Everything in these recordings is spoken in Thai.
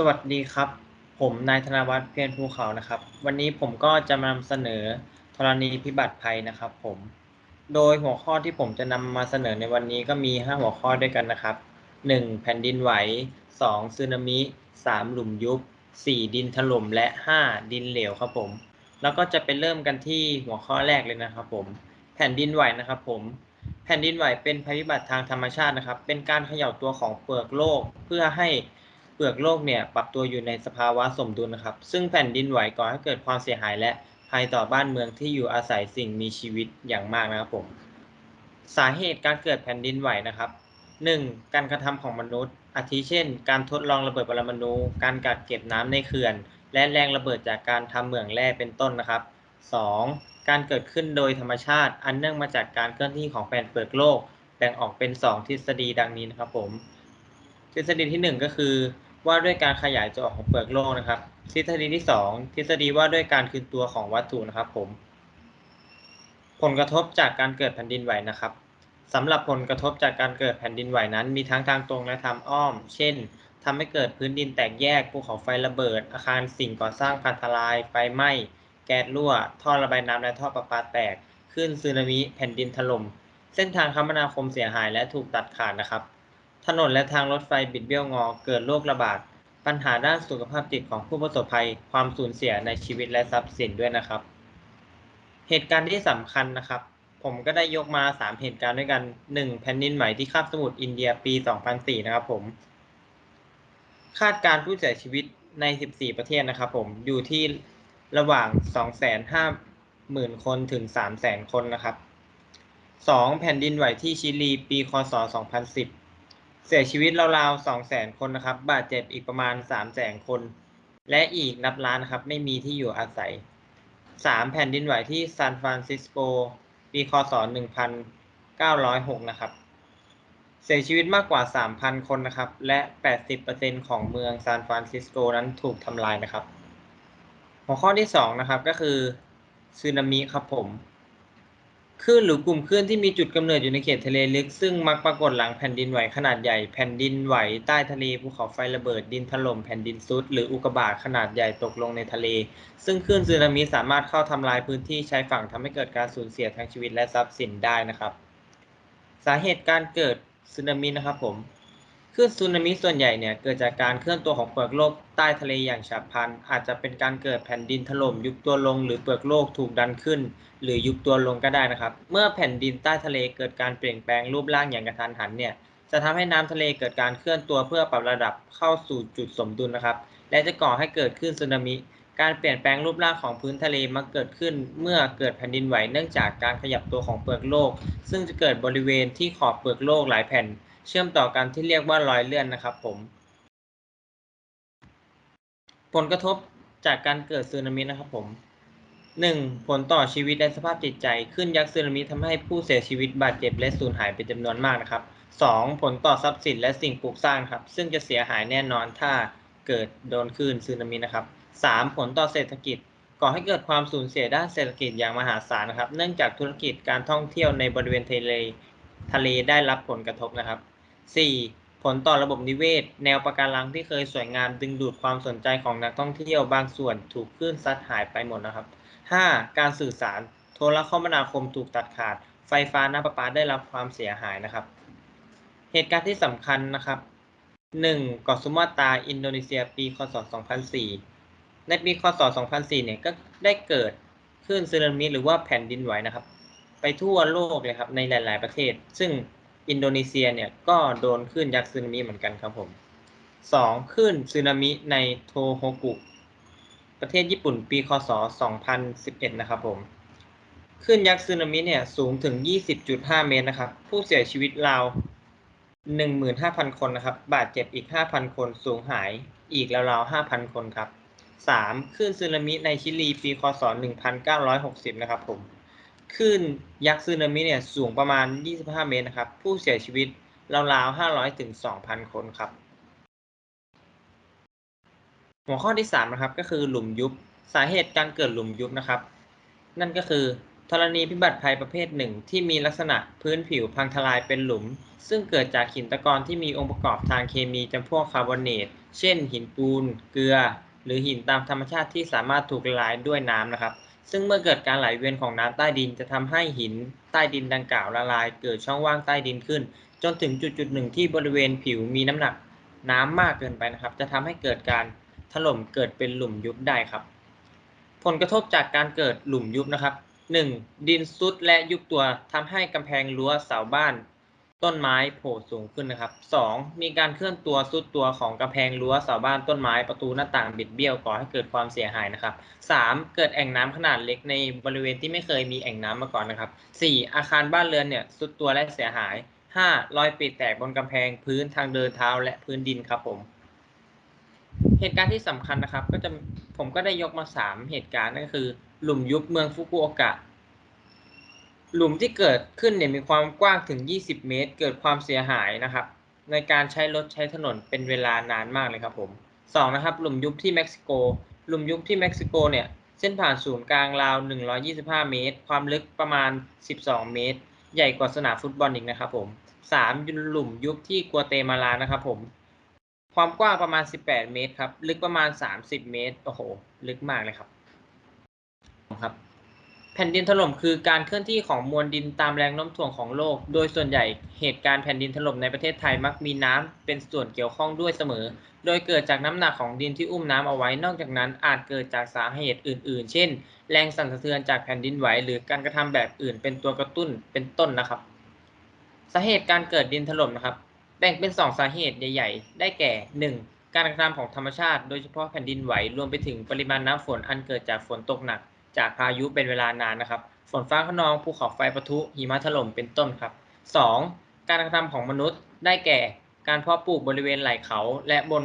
สวัสดีครับ ผมนายธนวัฒน์เพียรภูเขานะครับ วันนี้ผมก็จะมานำเสนอธรณีพิบัติภัยนะครับ ผม โดยหัวข้อที่ผมจะนำมาเสนอในวันนี้ก็มี 5 หัวข้อด้วยกันนะครับ 1. แผ่นดินไหว 2. สึนามิ 3. หลุมยุบ 4. ดินถล่มและ 5. ดินเหลวครับผม แล้วก็จะไปเริ่มกันที่หัวข้อแรกเลยนะครับ ผม แผ่นดินไหวนะครับ ผมแผ่นดินไหวเป็นภัยพิบัติทางธรรมชาตินะครับ เป็นการเขย่าตัวของเปลือกโลกเพื่อให้ เปลือกโลกเนี่ยปรับตัวอยู่ในสภาวะสมดุลนะครับ ซึ่งแผ่นดินไหวก่อให้เกิดความเสียหายและภัยต่อบ้านเมืองที่อยู่อาศัยสิ่งมีชีวิตอย่างมากนะครับผม สาเหตุการเกิดแผ่นดินไหวนะครับ 1. การกระทำของมนุษย์ อาทิเช่น การทดลองระเบิดปรมาณูการกักเก็บน้ำในเขื่อน และแรงระเบิดจากการทำเหมืองแร่เป็นต้นนะครับ 2. การเกิดขึ้นโดยธรรมชาติ อันเนื่องมาจากการเคลื่อนที่ของแผ่นเปลือกโลก แบ่งออกเป็น 2 ทฤษฎีดังนี้นะครับผม ทฤษฎีที่ 1 ก็คือ ว่าด้วยการขยายตัวของเปลือกโลกนะครับ ทฤษฎีที่ 2 ทฤษฎีว่าด้วยการคืนตัวของวัตถุนะครับผม ผลกระทบจากการเกิดแผ่นดินไหวนะครับสำหรับผลกระทบจากการเกิดแผ่นดินไหวนั้น มีทั้งทางตรงและทางอ้อม เช่นทำให้เกิดพื้นดินแตกแยกภูเขาไฟระเบิด อาคารสิ่งก่อสร้างพังทลาย ไฟไหม้ แก๊สรั่ว ท่อระบายน้ำและท่อประปาแตกคลื่นสึนามิ แผ่นดินถล่ม เส้นทางคมนาคมเสียหายและถูกตัดขาดนะครับ ถนนและทางรถไฟบิดเบี้ยวงอ เกิดโรคระบาด ปัญหาด้านสุขภาพจิตของผู้ประสบภัย ความสูญเสียในชีวิตและทรัพย์สินด้วยนะครับ เหตุการณ์ที่สำคัญนะครับ ผมก็ได้ยกมา 3 เหตุการณ์ด้วยกัน 1. แผ่นดินไหวที่คาบสมุทรอินเดียปี 2004 นะครับผม คาดการผู้เสียชีวิตใน 14 ประเทศนะครับผม อยู่ที่ระหว่าง 250,000 คนถึง 300,000 คนนะครับ 2. แผ่นดินไหวที่ชิลี ปี คศ 2010 เสียชีวิตราวๆ200,000คนนะครับ บาดเจ็บอีกประมาณ300,000คน และอีกนับล้านครับ ไม่มีที่อยู่อาศัย 3. แผ่นดินไหวที่ซานฟรานซิสโกปีคศ1906นะครับ เสียชีวิตมากกว่า3,000คนนะครับ และ80%ของเมืองซานฟรานซิสโกนั้นถูกทำลายนะครับ หัวข้อที่2นะครับก็คือสึนามิครับผม คลื่นหรือกลุ่มคลื่นที่มีจุดกำเนิดอยู่ในเขตทะเลลึก ซึ่งมักปรากฏหลังแผ่นดินไหวขนาดใหญ่แผ่นดินไหวใต้ทะเลภูเขาไฟระเบิดดินถล่มแผ่นดินซุดหรืออุกกาบาตขนาดใหญ่ตกลงในทะเล ซึ่งคลื่นสึนามิสามารถเข้าทำลายพื้นที่ชายฝั่งทำให้เกิดการสูญเสียทางชีวิตและทรัพย์สินได้นะครับ สาเหตุการเกิดสึนามินะครับผม คลื่นสึนามิส่วนใหญ่เนี่ยเกิดจากการเคลื่อนตัวของเปลือกโลกใต้ทะเลอย่างฉับพลัน อาจจะเป็นการเกิดแผ่นดินถล่มยุบตัวลง หรือเปลือกโลกถูกดันขึ้น หรือยุบตัวลงก็ได้นะครับ เมื่อแผ่นดินใต้ทะเลเกิดการเปลี่ยนแปลงรูปร่างอย่างกระทันหันเนี่ยจะทำให้น้ำทะเลเกิดการเคลื่อนตัวเพื่อปรับระดับเข้าสู่จุดสมดุลนะครับ และจะก่อให้เกิดคลื่นสึนามิ การเปลี่ยนแปลงรูปร่างของพื้นทะเลมักเกิดขึ้น เมื่อเกิดแผ่นดินไหวเนื่องจากการขยับตัวของเปลือกโลก ซึ่งจะเกิดบริเวณที่ขอบเปลือกโลกหลายแผ่น เชื่อมต่อกันที่เรียกว่ารอยเลื่อนนะครับผม ผลกระทบจากการเกิดสึนามินะครับผม 1. ผลต่อชีวิตและสภาพจิตใจ ขึ้นยักษ์สึนามิทำให้ผู้เสียชีวิตบาดเจ็บและสูญหายเป็นจำนวนมากนะครับ 2. ผลต่อทรัพย์สินและสิ่งปลูกสร้างครับ ซึ่งจะเสียหายแน่นอนถ้าเกิดโดนคลื่นสึนามินะครับ 3. ผลต่อเศรษฐกิจ ก่อให้เกิดความสูญเสียด้านเศรษฐกิจอย่างมหาศาลนะครับ เนื่องจากธุรกิจการท่องเที่ยวในบริเวณทะเลทะเลได้รับผลกระทบนะครับ 4. ผลต่อระบบนิเวศ แนวปะการังที่เคยสวยงามดึงดูดความสนใจของนักท่องเที่ยวบางส่วนถูกคลื่นซัดหายไปหมดนะครับ 5. การสื่อสาร โทรคมนาคมถูกตัดขาด ไฟฟ้าน้ำประปาได้รับความเสียหายนะครับ เหตุการณ์ที่สำคัญนะครับ 1. เกาะสุมาตราอินโดนีเซียปีคศ 2004 ในปีคศ 2004 เนี่ยก็ได้เกิดคลื่นสึนามิหรือว่าแผ่นดินไหวนะครับ ไปทั่วโลกเลยครับในหลาย ๆ ประเทศ ซึ่ง อินโดนีเซียเนี่ยก็โดนคลื่นยักษ์สึนามิเหมือนกันครับผม 2. คลื่นสึนามิในโทโฮกุ ประเทศญี่ปุ่นปีคศ 2011 นะครับผมคลื่นยักษ์สึนามิเนี่ยสูงถึง 20.5 เมตรนะครับ ผู้เสียชีวิตราว 15,000 คนนะครับ บาดเจ็บอีก 5,000 คน สูญหายอีกราวๆ5,000 คนครับ 3. คลื่นสึนามิในชิลีปี คศ 1960 นะครับผม คลื่นยักษ์สึนามิเนี่ยสูงประมาณ 25 เมตรนะครับ ผู้เสียชีวิตราวๆ500ถึง2,000 คนครับ หัวข้อที่ 3 นะครับ ก็คือหลุมยุบสาเหตุการเกิดหลุมยุบนะครับ นั่นก็คือธรณีพิบัติภัยประเภทหนึ่ง ที่มีลักษณะพื้นผิวพังทลายเป็นหลุม ซึ่งเกิดจากหินตะกอนที่มีองค์ประกอบทางเคมีจำพวกคาร์บอเนต เช่น หินปูน เกลือ หรือหินตามธรรมชาติที่สามารถถูกละลายด้วยน้ำนะครับ ซึ่งเมื่อเกิดการไหลเวียนของน้ำใต้ดินจะทำให้หินใต้ดินดังกล่าวละลาย เกิดช่องว่างใต้ดินขึ้น จนถึงจุดจุดหนึ่งที่บริเวณผิวมีน้ำหนักน้ำมากเกินไปนะครับ จะทำให้เกิดการถล่มเกิดเป็นหลุมยุบได้ครับ ผลกระทบจากการเกิดหลุมยุบนะครับ 1. ดินซุดและยุบตัวทำให้กำแพงรั้วเสาบ้าน ต้นไม้โผล่สูงขึ้นนะครับ 2. มีการเคลื่อนตัวซุดตัวของกำแพงรั้วเสาบ้านต้นไม้ประตูหน้าต่างบิดเบี้ยวก่อให้เกิดความเสียหายนะครับ 3. เกิดแอ่งน้ำขนาดเล็กในบริเวณที่ไม่เคยมีแอ่งน้ำมาก่อนนะครับ 4. อาคารบ้านเรือนเนี่ยซุดตัวและเสียหาย 5. รอยปิดแตกบนกำแพงพื้นทางเดินเท้าและพื้นดินครับผม เหตุการณ์ที่สำคัญนะครับ ก็จะผมก็ได้ยกมา 3 เหตุการณ์นั่นก็คือ หลุมยุบเมืองฟุกุโอกะ หลุมที่เกิดขึ้นเนี่ยมีความกว้างถึง 20 เมตร เกิดความเสียหายนะครับ ในการใช้รถใช้ถนนเป็นเวลานานมากเลยครับผมสองนะครับ หลุมยุบที่เม็กซิโก หลุมยุบที่เม็กซิโกเนี่ยเส้นผ่านศูนย์กลางราว 125 เมตร ความลึกประมาณ 12 เมตร ใหญ่กว่าสนามฟุตบอลอีกนะครับผมสามหลุมยุบที่กัวเตมาลานะครับผม ความกว้างประมาณ 18 เมตรครับ ลึกประมาณ 30 เมตร โอ้โห ลึกมากเลยครับ ครับ แผ่นดินถล่มคือการเคลื่อนที่ของมวลดินตามแรงโน้มถ่วงของโลก โดยส่วนใหญ่เหตุการณ์แผ่นดินถล่มในประเทศไทยมักมีน้ำเป็นส่วนเกี่ยวข้องด้วยเสมอ โดยเกิดจากน้ำหนักของดินที่อุ้มน้ำเอาไว้ นอกจากนั้นอาจเกิดจากสาเหตุอื่น ๆ เช่น แรงสั่นสะเทือนจากแผ่นดินไหว หรือการกระทำแบบอื่น เป็นตัวกระตุ้น เป็นต้นนะครับ สาเหตุการเกิดดินถล่มนะครับ แบ่งเป็น 2 สาเหตุใหญ่ ๆ ได้แก่ 1. การกระทำของธรรมชาติ โดยเฉพาะแผ่นดินไหว รวมไปถึงปริมาณน้ำฝนอันเกิดจากฝนตกหนัก จากพายุเป็นเวลานานนะครับ ฝนฟ้าขนองภูเขาไฟปะทุหิมะถล่มเป็นต้นครับ 2. การกระทำของมนุษย์ได้แก่ การเพาะปลูกบริเวณไหล่เขาและบน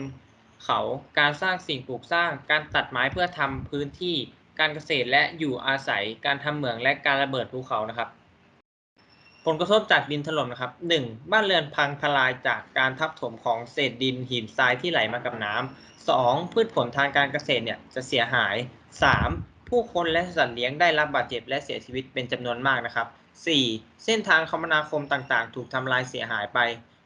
เขาการสร้างสิ่งปลูกสร้าง การตัดไม้เพื่อทำพื้นที่การเกษตรและอยู่อาศัย การทำเหมืองและการระเบิดภูเขานะครับ ผลกระทบจากดินถล่มนะครับ 1. บ้านเรือนพังทลายจากการทับถมของเศษดินหินทรายที่ไหลมากับน้ำ 2. พืชผลทางการเกษตรเนี่ยจะเสียหาย 3. ผู้คนและสัตว์เลี้ยงได้รับบาดเจ็บและเสียชีวิตเป็นจำนวนมากนะครับ 4. เส้นทางคมนาคมต่างๆ ถูกทำลายเสียหายไป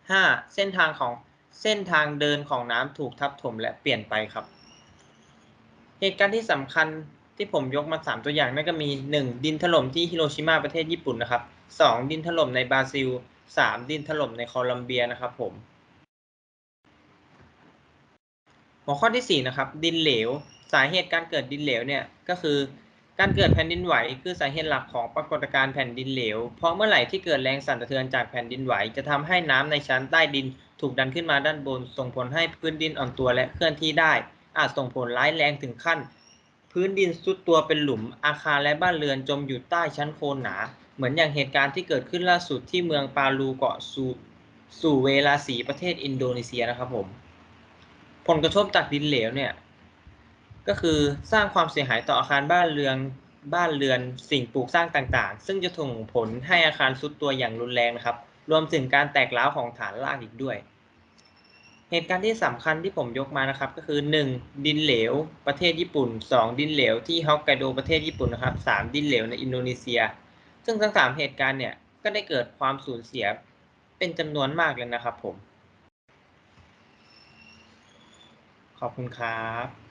5. เส้นทางของเส้นทางเดินของน้ำถูกทับถมและเปลี่ยนไปครับ เหตุการณ์ที่สำคัญที่ผมยกมา 3 ตัวอย่างนั่นก็มี 1. ดินถล่มที่ฮิโรชิมาประเทศญี่ปุ่นนะครับ 2. ดินถล่มในบราซิล 3. ดินถล่มในโคลัมเบียนะครับผม หัวข้อที่ 4 นะครับ ดินเหลวาเหตุการเกิดดินเหลวเนี่ยก็คือการเกิดแผ่นดินไหวคือสาเหตุหลักของปรากฏการณ์แผ่นดินเหลว เพราะเมื่อไหร่ที่เกิดแรงสั่นสะเทือนจากแผ่นดินไหว จะทำให้น้ำในชั้นใต้ดินถูกดันขึ้นมาด้านบน ส่งผลให้พื้นดินอ่อนตัวและเคลื่อนที่ได้ อาจส่งผลร้ายแรงถึงขั้น พื้นดินซุดตัวเป็นหลุม อาคารและบ้านเรือนจมอยู่ใต้ชั้นโคลนหนา เหมือนอย่างเหตุการณ์ที่เกิดขึ้นล่าสุดที่เมืองปาลูเกาะสูสู่เวลาสีประเทศอินโดนีเซียนะครับผม ผลกระทบจากดินเหลวเนี่ย ก็คือสร้างความเสียหายต่ออาคารบ้านเรือนบ้านเรือนสิ่งปลูกสร้างต่างๆ ซึ่งจะส่งผลให้อาคารซุดตัวอย่างรุนแรงนะครับ รวมถึงการแตกร้าวของฐานรากอีกด้วย เหตุการณ์ที่สำคัญที่ผมยกมานะครับ ก็คือ 1. ดินเหลว ประเทศญี่ปุ่น 2. ดินเหลวที่ฮอกไกโดประเทศญี่ปุ่นนะครับ 3. ดินเหลวในอินโดนีเซีย ซึ่งทั้งสามเหตุการณ์เนี่ยก็ได้เกิดความสูญเสียเป็นจำนวนมากเลยนะครับผม ขอบคุณครับ